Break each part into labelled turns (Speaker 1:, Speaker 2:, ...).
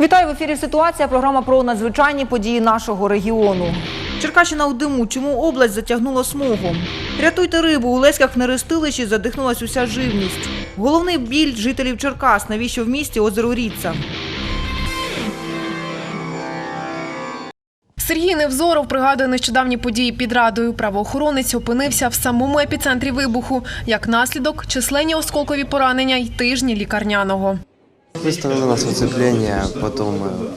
Speaker 1: Вітаю в ефірі. Ситуація. Програма про надзвичайні події нашого регіону. Черкащина у диму. Чому область затягнуло смогом? Рятуйте рибу. У Леськах в нерестилищі задихнулась уся живність. Головний біль жителів Черкас. Навіщо в місті озеро Ріцца?
Speaker 2: Сергій Невзоров пригадує нещодавні події під радою. Правоохоронець опинився в самому епіцентрі вибуху. Як наслідок, численні осколкові поранення й тижні лікарняного.
Speaker 3: Выставили нас в оцепление, потом э,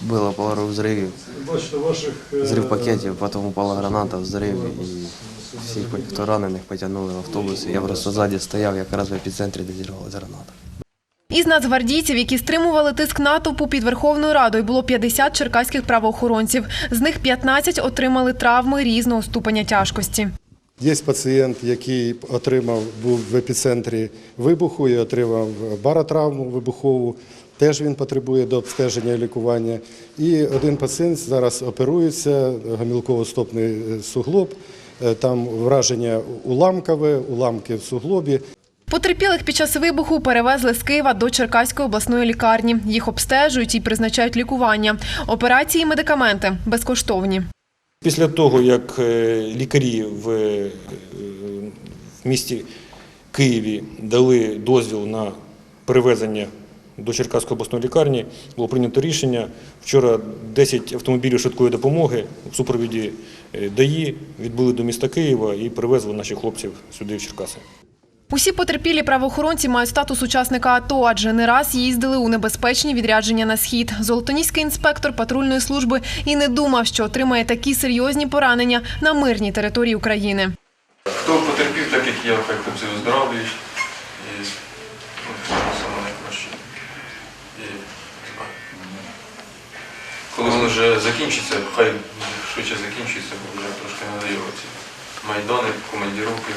Speaker 3: было пару взрывов, взрыв пакетів, потом упала граната, взрыв, і всіх, хто ранених, потягнули в автобус. Я просто ззаді стояв, якраз в епіцентрі де зірвалася граната.
Speaker 2: Із нацгвардійців, які стримували тиск натовпу під Верховною Радою, було 50 черкаських правоохоронців. З них 15 отримали травми різного ступеня тяжкості.
Speaker 4: Є пацієнт, який отримав, був в епіцентрі вибуху і отримав баротравму вибухову. Теж він потребує до обстеження і лікування. І один пацієнт зараз оперується, гомілково-стопний е, суглоб, е, там враження уламкове, уламки в суглобі.
Speaker 2: Потерпілих під час вибуху перевезли з Києва до Черкаської обласної лікарні. Їх обстежують і призначають лікування. Операції і медикаменти безкоштовні.
Speaker 5: Після того, як е, лікарі в, е, місті Києві дали дозвіл на перевезення до Черкаської обласної лікарні, було прийнято рішення. Вчора 10 автомобілів швидкої допомоги в супровіді е, ДАІ відбули до міста Києва і привезли наших хлопців сюди, в Черкаси.
Speaker 2: Усі потерпілі правоохоронці мають статус учасника АТО, адже не раз їздили у небезпечні відрядження на схід. Золотоніський інспектор патрульної служби і не думав, що отримає такі серйозні поранення на мирній території України.
Speaker 6: Хто потерпів, так як я, хай хлопці виздоравлюють. І ну. І коли воно вже закінчиться, хай швидше закінчиться, бо вже трошки надоїло ці майдани, командіровки.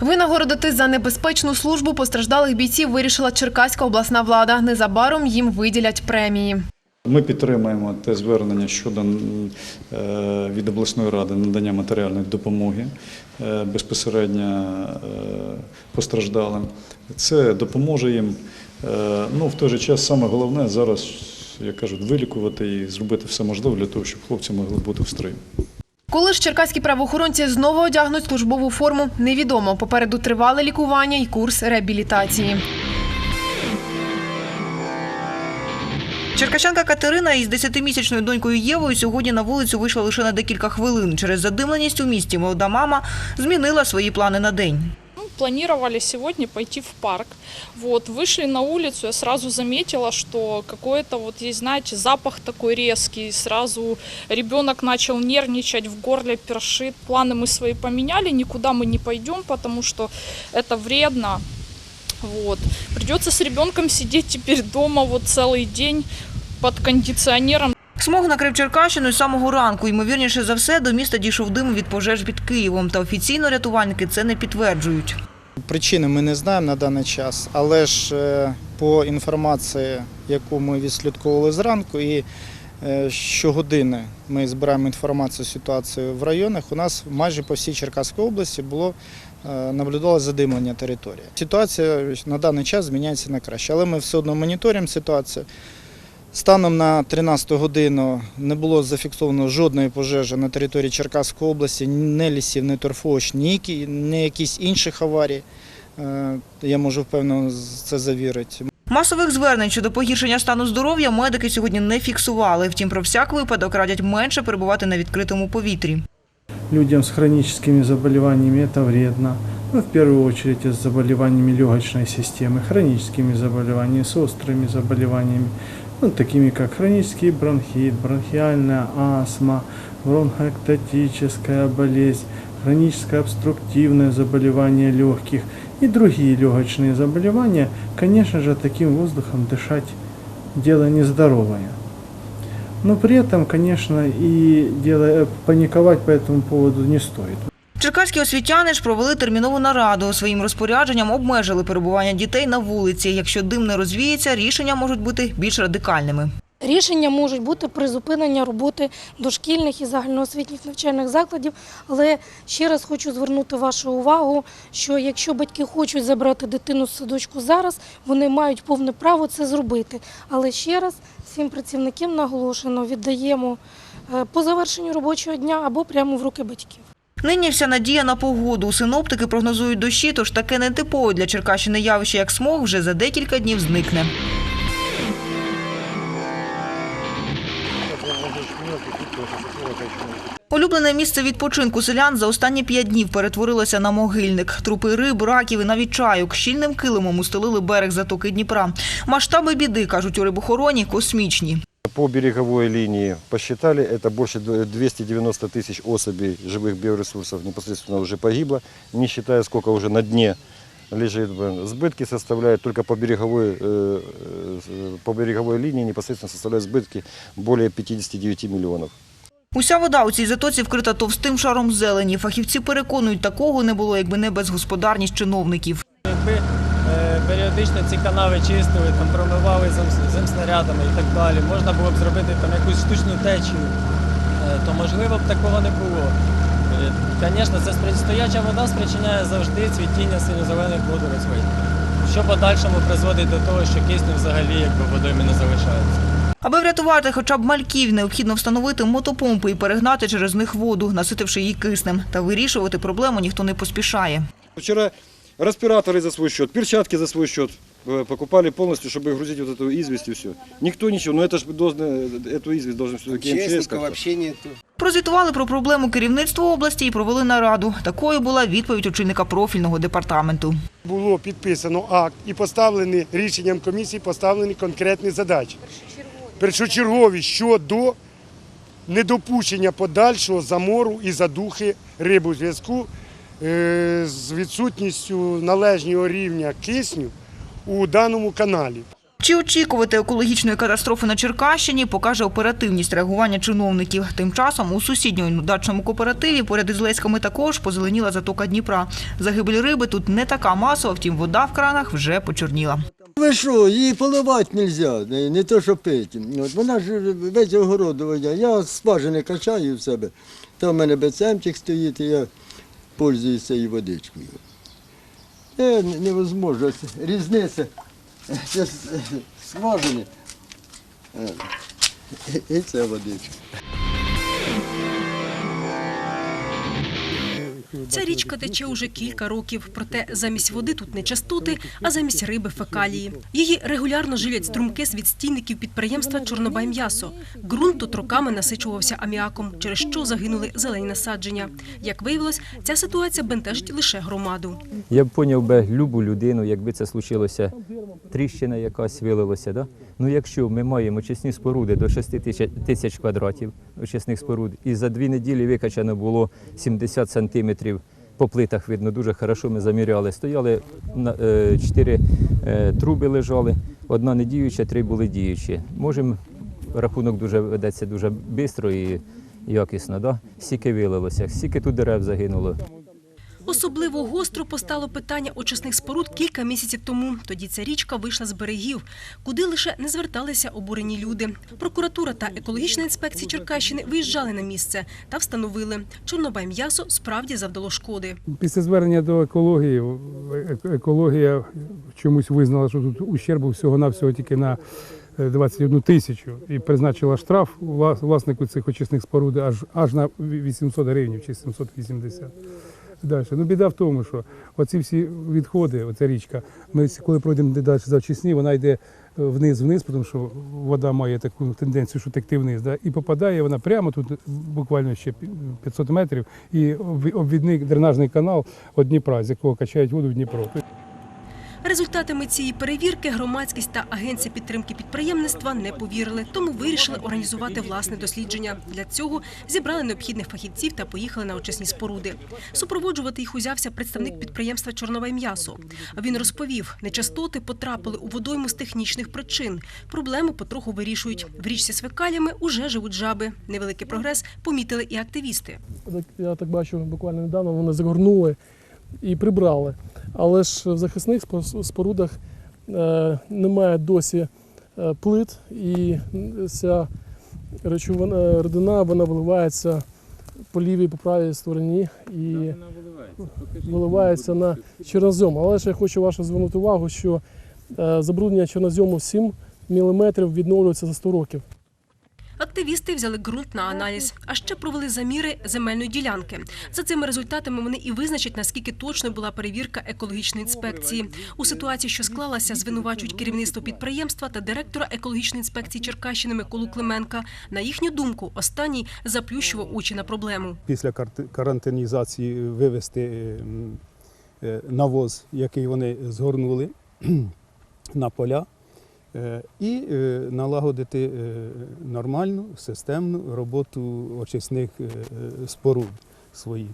Speaker 2: Винагородити за небезпечну службу постраждалих бійців вирішила Черкаська обласна влада. Незабаром їм виділять премії.
Speaker 7: Ми підтримуємо те звернення щодо е, від обласної ради надання матеріальної допомоги е, безпосередньо е, постраждалим. Це допоможе їм. Ну, в той же час саме головне зараз, як кажуть, вилікувати і зробити все можливе для того, щоб хлопці могли бути в строї.
Speaker 2: Коли ж черкаські правоохоронці знову одягнуть службову форму, невідомо. Попереду тривале лікування і курс реабілітації.
Speaker 1: Черкащанка Катерина із 10-місячною донькою Євою сьогодні на вулицю вийшла лише на декілька хвилин. Через задимленість у місті молода мама змінила свої плани на день
Speaker 8: Ну, Планировали сегодня пойти в парк. Вот, вышли на улицу, я сразу заметила, что какой-то вот есть, знаете, запах такой резкий. Сразу ребенок начал нервничать, в горле першит. Планы мы свои поменяли, никуда мы не пойдем, потому что это вредно. Вот. Придется с ребенком сидеть теперь дома вот целый день под кондиционером.
Speaker 1: Смог накрив Черкащину з самого ранку. Ймовірніше за все, до міста дійшов дим від пожеж під Києвом. Та офіційно рятувальники це не підтверджують.
Speaker 9: Причини ми не знаємо на даний час, але ж е, по інформації, яку ми відслідковували зранку, і е, щогодини ми збираємо інформацію ситуацію в районах. У нас майже по всій Черкаській області було е, наблюдалося задимлення території. Ситуація на даний час зміняється на краще, але ми все одно моніторимо ситуацію. Станом на 13 годину не було зафіксовано жодної пожежі на території Черкаської області, ні лісів, ні торфовищ, ні, які- ні якісь інших аварій. Е, Я можу впевнено це завірити.
Speaker 1: Масових звернень щодо погіршення стану здоров'я медики сьогодні не фіксували. Втім, про всяк випадок радять менше перебувати на відкритому повітрі.
Speaker 10: людям с хроническими заболеваниями это вредно. Ну, в первую очередь с заболеваниями легочной системы, хроническими заболеваниями, с острыми заболеваниями, ну, такими как хронический бронхит, бронхиальная астма, бронхоэктатическая болезнь, хроническое обструктивное заболевание легких и другие легочные заболевания. Конечно же, таким воздухом дышать дело нездоровое. Но при этом, конечно, и дело, э, паниковать по этому поводу не стоит.
Speaker 1: Черкаські освітяни ж провели термінову нараду. Своїм розпорядженням обмежили перебування дітей на вулиці. Якщо дим не розвіється, рішення можуть бути більш радикальними.
Speaker 11: Рішення можуть бути призупинення роботи дошкільних і загальноосвітніх навчальних закладів, але ще раз хочу звернути вашу увагу, що якщо батьки хочуть забрати дитину з садочку зараз, вони мають повне право це зробити. Але ще раз всім працівникам наголошено віддаємо е, по завершенню робочого дня або прямо в руки батьків.
Speaker 1: Нині вся надія на погоду. Синоптики прогнозують дощі, тож таке нетипове для Черкащини явище, як смог, вже за декілька днів зникне. Улюблене місце відпочинку селян за останні п'ять днів перетворилося на могильник. Трупи риб, раків і навіть чайок щільним килимом устелили берег затоки Дніпра. Масштаби біди, кажуть у рибохороні, космічні
Speaker 12: По береговой линии посчитали, это больше 290 тысяч особей живых биоресурсов непосредственно уже погибло, не считая сколько уже на дне лежит. Сбытки составляют только по береговой, э, э, по береговой линии непосредственно составляют сбытки более 59 миллионов.
Speaker 1: Уся вода у цій затоці вкрита товстим шаром зелені. Фахівці переконують, такого не було, якби не безгосподарність чиновників.
Speaker 13: Якби е, періодично ці канави чистили, там промивали зем- земснарядами і так далі, можна було б зробити там якусь штучну течію, е, то можливо б такого не було. Звісно, це стояча вода спричиняє завжди цвітіння синьо-зелених водорослей, що подальшому призводить до того, що кисню взагалі якби в водоймі не залишається.
Speaker 1: Аби врятувати хоча б мальків, необхідно встановити мотопомпи і перегнати через них воду, наситивши її киснем. Та вирішувати проблему ніхто не поспішає.
Speaker 12: Вчера респираторы за свой счет, перчатки за свой счет э, покупали полностью, чтобы грузить вот эту известь и все. Никто ничего, но это же должно, эту известь должен все-таки МЧС как-то.
Speaker 1: Прозвітували про проблему керівництво області і провели нараду. Такою була відповідь очільника профільного департаменту.
Speaker 14: було підписано акт і поставлені рішенням комісії поставлені конкретні задачі. Першочергові щодо недопущення подальшого замору і задухи риби у зв'язку е, з відсутністю належнього рівня кисню у даному каналі.
Speaker 1: Чи очікувати екологічної катастрофи на Черкащині, покаже оперативність реагування чиновників. Тим часом у сусідньому дачному кооперативі поряд із Леськами також позеленіла затока Дніпра. Загибель риби тут не така масова, втім вода в кранах вже почорніла.
Speaker 15: Ви що, її поливати не можна, не, не то, що пити. От вона ж весь огород водя. Я скважини качаю в себе. Там в мене бецемчик стоїть, і я пользуюся і водичкою. Е, невозможно. Різниця. Це скважини. Е, І це водичка.
Speaker 16: Ця річка тече уже кілька років, проте замість води тут не частоти, а замість риби фекалії. Її регулярно жилять струмки з відстійників підприємства Чорнобайм'ясо. Ґрунт тут роками насичувався аміаком, через що загинули зелені насадження. Як виявилось, ця ситуація бентежить лише громаду.
Speaker 17: Я б поняв би любу людину, якби це случилося, тріщина якась вилилася. Ну якщо ми маємо очисні споруди до 6 тисяч- квадратів очисних споруд, і за дві неділі викачано було 70 сантиметрів по плитах, видно, дуже хорошо ми заміряли. Стояли е, чотири е, труби лежали, одна не діюча, три були діючі. Можемо, рахунок дуже ведеться дуже швидко і якісно. Да? Скільки вилилося, скільки тут дерев загинуло.
Speaker 16: Особливо гостро постало питання очисних споруд кілька місяців тому. Тоді ця річка вийшла з берегів, куди лише не зверталися обурені люди. Прокуратура та екологічна інспекція Черкащини виїжджали на місце та встановили, чорнобай м'ясо справді завдало шкоди.
Speaker 10: Після звернення до екології, е- екологія чомусь визнала, що тут ущерб був всього-навсього тільки на е, 21 тисячу і призначила штраф вла- власнику цих очисних споруд аж, аж на 800 гривень чи 780. Далі. Ну, біда в тому, що оці всі відходи, оця річка, ми коли пройдемо далі за очисні, вона йде вниз-вниз, тому що вода має таку тенденцію, що текти вниз. Да? І попадає вона прямо тут, буквально ще 500 метрів, і обві- обвідний дренажний канал від Дніпра, з якого качають воду в Дніпро.
Speaker 16: Результатами цієї перевірки громадськість та агенція підтримки підприємництва не повірили, тому вирішили організувати власне дослідження. Для цього зібрали необхідних фахівців та поїхали на очисні споруди. Супроводжувати їх узявся представник підприємства Чорнове м'ясо. Він розповів, нечастоти потрапили у водойму з технічних причин. Проблему потроху вирішують. В річці з фекалями уже живуть жаби. Невеликий прогрес помітили і активісти.
Speaker 18: Я так бачу, буквально недавно вони загорнули і прибрали. Але ж в захисних спорудах е, немає досі е, плит, і ця речовина родина вона виливається по лівій, по правій стороні і виливається на чорнозем. Але ж я хочу вашу звернути увагу, що е, забруднення чорнозему 7 мм відновлюється за 100 років.
Speaker 16: Активісти взяли ґрунт на аналіз, а ще провели заміри земельної ділянки. За цими результатами вони і визначать, наскільки точно була перевірка екологічної інспекції. У ситуації, що склалася, звинувачують керівництво підприємства та директора екологічної інспекції Черкащини Миколу Клименка. На їхню думку, останній заплющував очі на проблему.
Speaker 19: після карантинізації вивезти ем, е, навоз, який вони згорнули на поля, е, і е, налагодити е, нормальну системну роботу очисних е, е, споруд своїх.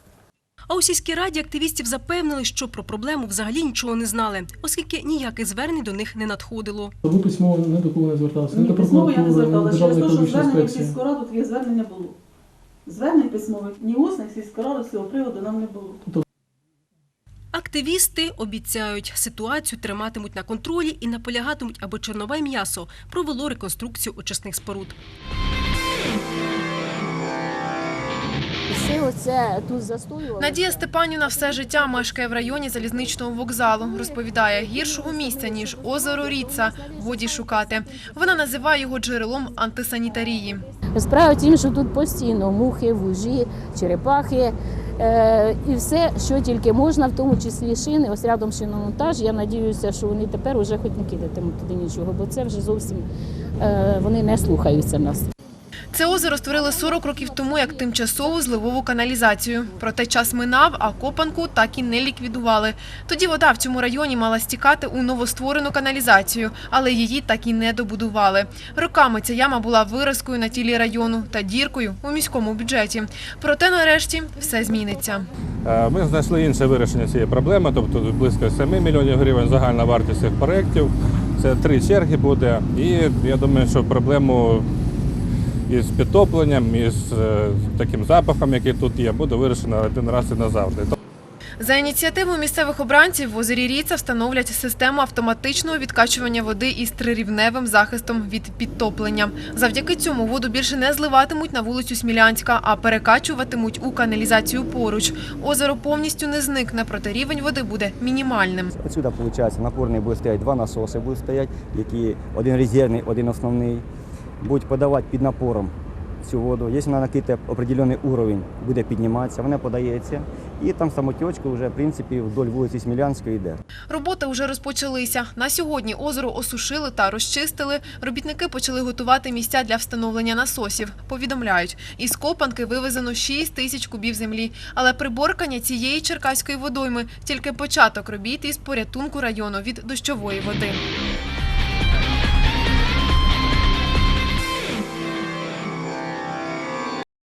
Speaker 16: А у сільській раді активістів запевнили, що про проблему взагалі нічого не знали, оскільки ніяких звернень до них не надходило.
Speaker 18: Ви письмово не до кого не зверталися,
Speaker 20: Ні, письмово я не зверталася. Через те, що звернення в сільську раду, таке звернення було. Звернень письмових, ні усних сільську раду з цього приводу нам не було.
Speaker 16: Активісти обіцяють, ситуацію триматимуть на контролі і наполягатимуть, аби чорнове м'ясо провело реконструкцію очисних споруд.
Speaker 2: Надія Степанівна все життя мешкає в районі залізничного вокзалу. Розповідає, гіршого місця, ніж озеро Ріца, годі шукати. Вона називає його джерелом антисанітарії.
Speaker 21: Справа тім, що тут постійно мухи, вужі, черепахи і все, що тільки можна, в тому числі шини. Ось рядом шиномонтаж. Я сподіваюся, що вони тепер вже хоч не кидатимуть туди нічого, бо це вже зовсім е, вони не слухаються нас.
Speaker 2: Це озеро створили 40 років тому як тимчасову зливову каналізацію. Проте час минав, а копанку так і не ліквідували. Тоді вода в цьому районі мала стікати у новостворену каналізацію, але її так і не добудували. Роками ця яма була виразкою на тілі району та діркою у міському бюджеті. Проте нарешті все зміниться.
Speaker 22: Е, Ми знайшли інше вирішення цієї проблеми, тобто близько 7 мільйонів гривень загальна вартість цих проєктів. Це три черги буде. І я думаю, що проблему із підтопленням, із е, таким запахом, який тут є, буде вирішено один раз і назавжди.
Speaker 2: За ініціативою місцевих обранців в озері Ріца встановлять систему автоматичного відкачування води із трирівневим захистом від підтоплення. Завдяки цьому воду більше не зливатимуть на вулицю Смілянська, а перекачуватимуть у каналізацію поруч. Озеро повністю не зникне, проте рівень води буде мінімальним.
Speaker 23: Отсюда, виходить, напорні будуть стояти два насоси, будуть стояти, які один резервний, один основний. Будуть подавати під напором цю воду. Якщо вона накрита определений уровень, буде підніматися, вона подається. І там самотечка вже, в принципі, вдоль вулиці Смілянської йде.
Speaker 2: Роботи вже розпочалися. На сьогодні озеро осушили та розчистили. Робітники почали готувати місця для встановлення насосів. Повідомляють, із копанки вивезено 6 тисяч кубів землі. Але приборкання цієї черкаської водойми – тільки початок робіт із порятунку району від дощової води.